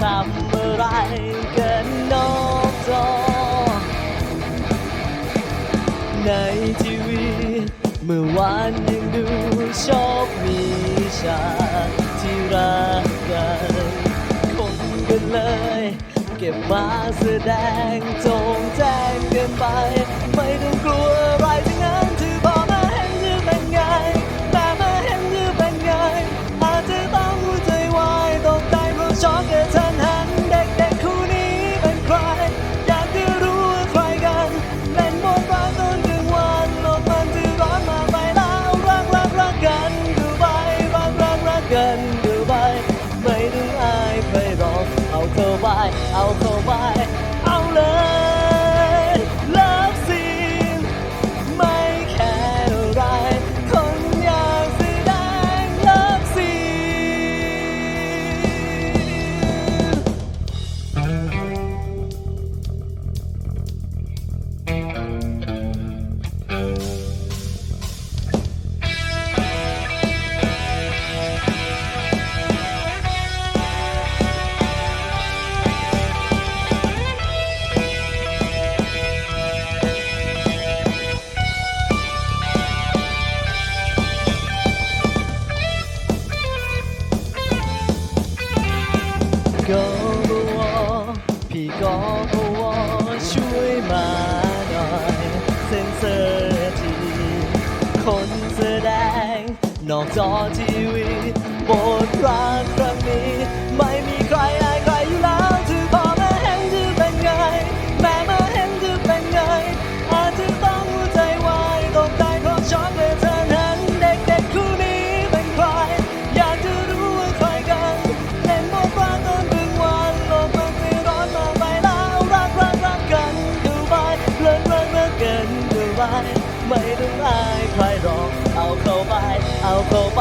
ทำอะไรกันนอกจอ ในทีวีเมื่อวานยังดูชอบมีฉากที่รักกันคงกันเลย เก็บมาแสดงจงแจ้งกันไป ไม่ต้องกลัว i'll ก็รู้วพี่ก็รู้วช่วยมาหน่อยเซนเซอร์ทีคนแสดงนอกจอที เกินเท่าไรไม่ต้องอายใครรอเอาเข้าไป เอาเข้าไป